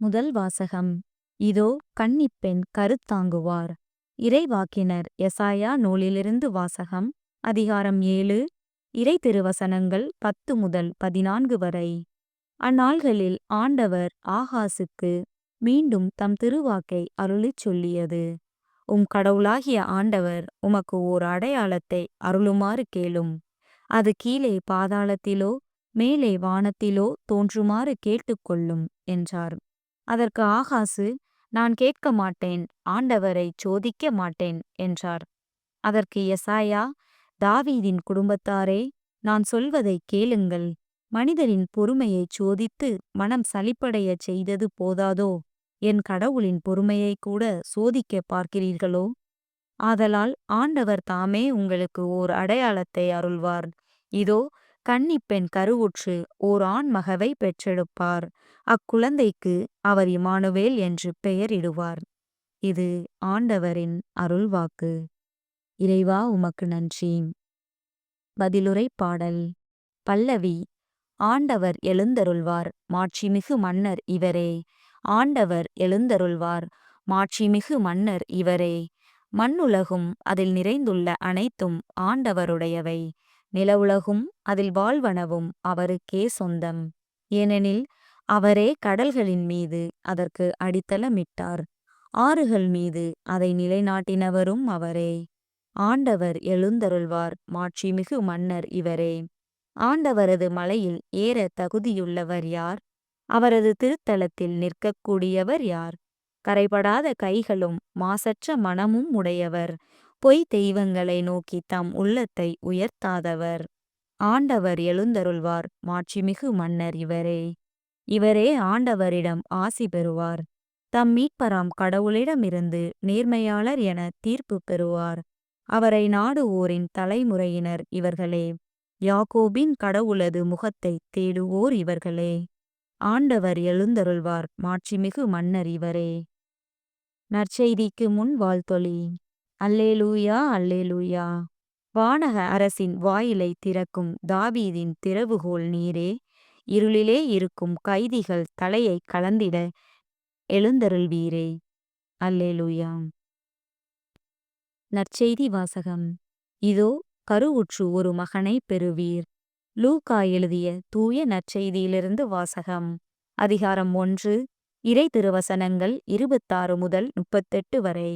முதல் வாசகம். இதோ கன்னிப்பெண் கருத்தாங்குவார். இறைவாக்கினர் எசாயா நூலிலிருந்து வாசகம். அதிகாரம் ஏழு. இறை திருவசனங்கள் பத்து முதல் பதினான்கு வரை. அந்நாள்களில் ஆண்டவர் ஆகாசுக்கு மீண்டும் தம் திருவாக்கை அருளிச் சொல்லியது. உம் கடவுளாகிய ஆண்டவர் உமக்கு ஓர் அடையாளத்தை அருளுமாறு கேளும். அது கீழே பாதாளத்திலோ மேலே வானத்திலோ தோன்றுமாறு கேட்டுக்கொள்ளும் என்றார். அதற்கு ஆகாசு நான் கேட்க மாட்டேன் ஆண்டவரை சோதிக்க மாட்டேன் என்றார். அதற்கு எசாயா தாவீதின் குடும்பத்தாரே நான் சொல்வதை கேளுங்கள். மனிதரின் பொறுமையை சோதித்து மனம் சலிப்படையச் செய்தது போதாதோ? என் கடவுளின் பொறுமையை கூட சோதிக்க பார்க்கிறீர்களோ? ஆதலால் ஆண்டவர் தாமே உங்களுக்கு ஓர் அடையாளத்தை அருள்வார். இதோ கன்னிப்பெண் கருவுற்று ஓர் ஆண் மகவை பெற்றெடுப்பார். அக்குழந்தைக்கு அவர் இமானுவேல் என்று பெயரிடுவார். இது ஆண்டவரின் அருள்வாக்கு. இறைவா உமக்கு நன்றி. பதிலுரை பாடல். பல்லவி ஆண்டவர் எழுந்தருள்வார் மாட்சிமிகு மன்னர் இவரே. ஆண்டவர் எழுந்தருள்வார் மாட்சிமிகு மன்னர் இவரே. மண்ணுலகும் அதில் நிறைந்துள்ள அனைத்தும் ஆண்டவருடையவை. நிலவுலகும் அதில் வாழ்வனவும் அவருக்கே சொந்தம். ஏனெனில் அவரே கடல்களின் மீது அதற்கு அடித்தளமிட்டார். ஆறுகள் மீது அதை நிலைநாட்டினவரும் அவரே. ஆண்டவர் எழுந்தருள்வார் மாட்சிமிகு மன்னர் இவரே. ஆண்டவரது மலையில் ஏற தகுதியுள்ளவர் யார்? அவரது திருத்தலத்தில் நிற்கக்கூடியவர் யார்? கரைபடாத கைகளும் மாசற்ற மனமும் உடையவர். பொய் தெய்வங்களை நோக்கி தம் உள்ளத்தை உயர்த்தாதவர். ஆண்டவர் எழுந்தருள்வார். மாட்சிமிகு மன்னர் இவரே. இவரே ஆண்டவரிடம் ஆசி பெறுவார். தம் மீட்பராம் கடவுளிடமிருந்து நேர்மையாளர் என தீர்ப்பு பெறுவார். அவரை நாடுவோரின் தலைமுறையினர் இவர்களே. யாக்கோபின் கடவுளது முகத்தை தேடுவோர் இவர்களே. ஆண்டவர் எழுந்தருள்வார். மாட்சிமிகு மன்னர் இவரே. நற்செய்திக்கு முன் வாழ்த்தொலி அல்லேலூயா அல்லேலூயா. வானக அரசின் வாயிலை திறக்கும் தாவீதின் திறவுகோல் நீரே. இருளிலே இருக்கும் கைதிகள் தலையை கலந்திட எழுந்தருள்வீரே. அல்லேலூயா. நற்செய்தி வாசகம். இதோ கருவுற்று ஒரு மகனை பெறுவீர். லூகா எழுதிய தூய நற்செய்தியிலிருந்து வாசகம். அதிகாரம் ஒன்று இறை திருவசனங்கள் இருபத்தாறு முதல் முப்பத்தெட்டு வரை.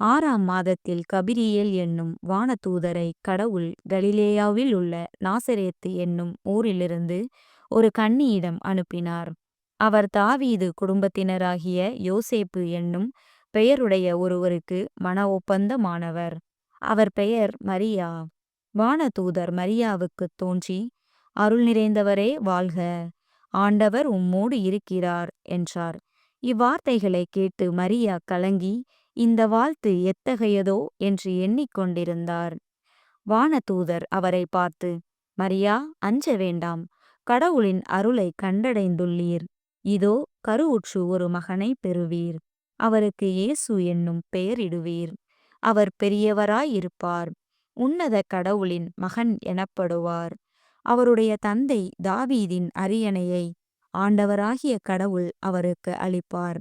ஆறாம் மாதத்தில் கபிரியேல் என்னும் வானதூதரை கடவுள் கலிலேயாவில் உள்ள நாசரேத்து என்னும் ஊரிலிருந்து ஒரு கன்னியிடம் அனுப்பினார். அவர் தாவீது குடும்பத்தினராகிய யோசேப்பு என்னும் பெயருடைய ஒருவருக்கு மன ஒப்பந்தமானவர். அவர் பெயர் மரியா. வானதூதர் மரியாவுக்கு தோன்றி அருள் நிறைந்தவரே வாழ்க ஆண்டவர் உம்மோடு இருக்கிறார் என்றார். இவ்வார்த்தைகளை கேட்டு மரியா கலங்கி இந்த வாழ்த்து எத்தகையதோ என்று எண்ணிக்கொண்டிருந்தார் வானதூதர் அவரை பார்த்து மரியா அஞ்ச வேண்டாம். கடவுளின் அருளை கண்டடைந்துள்ளீர். இதோ கருவுற்று ஒரு மகனை பெறுவீர். அவருக்கு இயேசு என்னும் பெயரிடுவீர். அவர் பெரியவராயிருப்பார். உன்னத கடவுளின் மகன் எனப்படுவார். அவருடைய தந்தை தாவீதின் அரியணையை ஆண்டவராகிய கடவுள் அவருக்கு அளிப்பார்.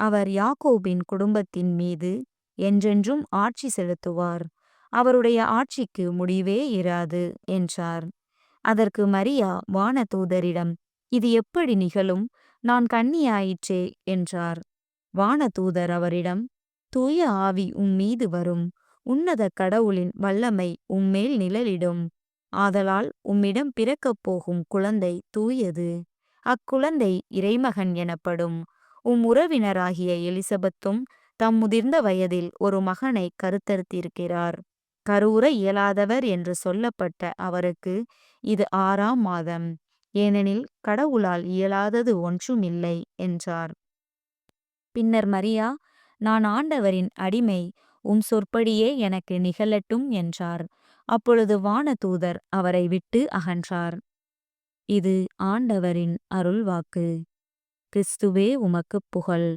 அவர் யாக்கோபின் குடும்பத்தின் மீது என்றென்றும் ஆட்சி செலுத்துவார். அவருடைய ஆட்சிக்கு முடிவே இராது என்றார். அதற்கு மரியா வானதூதரிடம் இது எப்படி நிகழும்? நான் கன்னியாயிற்றே என்றார். வானதூதர் அவரிடம் தூய ஆவி உம்மீது வரும். உன்னத கடவுளின் வல்லமை உம்மேல் நிழலிடும். ஆதலால் உம்மிடம் பிறக்கப் போகும் குழந்தை தூயது. அக்குழந்தை இறைமகன் எனப்படும். உம் உறவினராகிய எலிசபெத்தும் தம் முதிர்ந்த வயதில் ஒரு மகனை கருத்தரித்திருக்கிறார். கருவுற இயலாதவர் என்று சொல்லப்பட்ட அவருக்கு இது ஆறாம் மாதம். ஏனெனில் கடவுளால் இயலாதது ஒன்றுமில்லை என்றார். பின்னர் மரியா நான் ஆண்டவரின் அடிமை உம் சொற்படியே எனக்கு நிகழட்டும் என்றார். அப்பொழுது வானதூதர் அவரை விட்டு அகன்றார். இது ஆண்டவரின் அருள்வாக்கு. கிறிஸ்துவே உமக்குப் புகழ்.